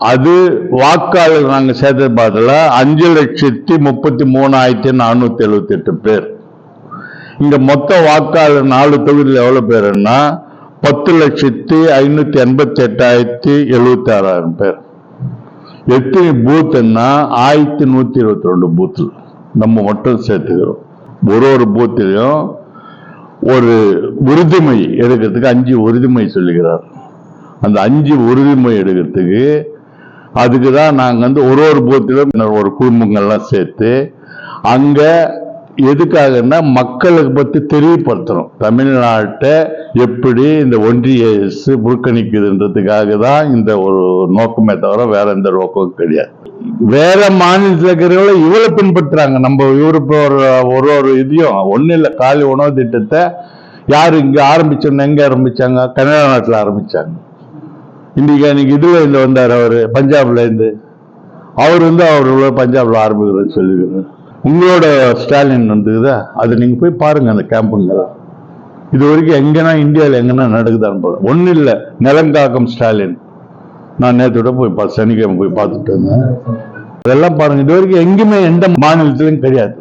அது வாக்காளர் நாங்கள் சேர்த்து பார்த்தல அஞ்சு லட்சத்தி முப்பத்தி மூணாயிரத்தி நானூத்தி எழுபத்தி எட்டு பேர். இங்க மொத்த வாக்காளர் நாலு தொகுதியில் எவ்வளவு பேருன்னா பத்து லட்சத்தி ஐநூத்தி எண்பத்தி எட்டாயிரத்தி எழுபத்தி ஆறாயிரம் பேர். எத்தனை பூத்துன்னா ஆயிரத்தி நூத்தி இருபத்தி ரெண்டு பூத்தில் நம்ம மட்டும் சேர்த்துக்கிறோம். ஒரு ஒரு பூத்திலையும் ஒரு உறுதிமொழி எடுக்கிறதுக்கு அஞ்சு உறுதிமொழி சொல்லுகிறார். அந்த அஞ்சு உறுதிமொழி எடுக்கிறதுக்கு அதுக்கு தான் நாங்கள் வந்து ஒரு ஒரு பூத்திலும் ஒரு குடும்பங்கள்லாம் சேர்த்து அங்கே எதுக்காகன்னா மக்களுக்கு பற்றி தெரியப்படுத்தணும். தமிழ்நாட்டை எப்படி இந்த ஒன்றிய அரசு புறக்கணிக்குதுன்றதுக்காக தான் இந்த ஒரு நோக்கமே தவிர வேற எந்த நோக்கமும் கிடையாது. வேற மாநிலத்தில் இருக்கிறவங்கள இவ்வளோ பின்பற்றுறாங்க. நம்ம இவரு இப்போ ஒரு ஒரு ஒரு இதையும் ஒன்றும் இல்லை காலி உணவு திட்டத்தை யார் இங்கே ஆரம்பிச்சோன்னு எங்கே ஆரம்பித்தாங்க கனடா நாட்டில் ஆரம்பித்தாங்க இன்னைக்கு அன்னைக்கு இதுல இருந்து வந்தார் அவர் பஞ்சாப்ல இருந்து அவர் வந்து அவர் பஞ்சாப்ல ஆரம்பிக்கிறேன்னு சொல்லிக்கிறார் உங்களோட ஸ்டாலின் வந்துக்குதா? அது நீங்க போய் பாருங்க அந்த கேம்புங்கெல்லாம் இது வரைக்கும் எங்கன்னா இந்தியாவில் எங்கன்னா நடக்குதான்னு பாருங்க. ஒன்றும் இல்லை நிலங்காக்கம் ஸ்டாலின். நான் நேற்றோட போய் பா சனிக்கிழமை போய் பார்த்துட்டு இருந்தேன் அதெல்லாம் பாருங்கள் இது வரைக்கும் எங்கேயுமே எந்த மாநிலத்திலையும் கிடையாது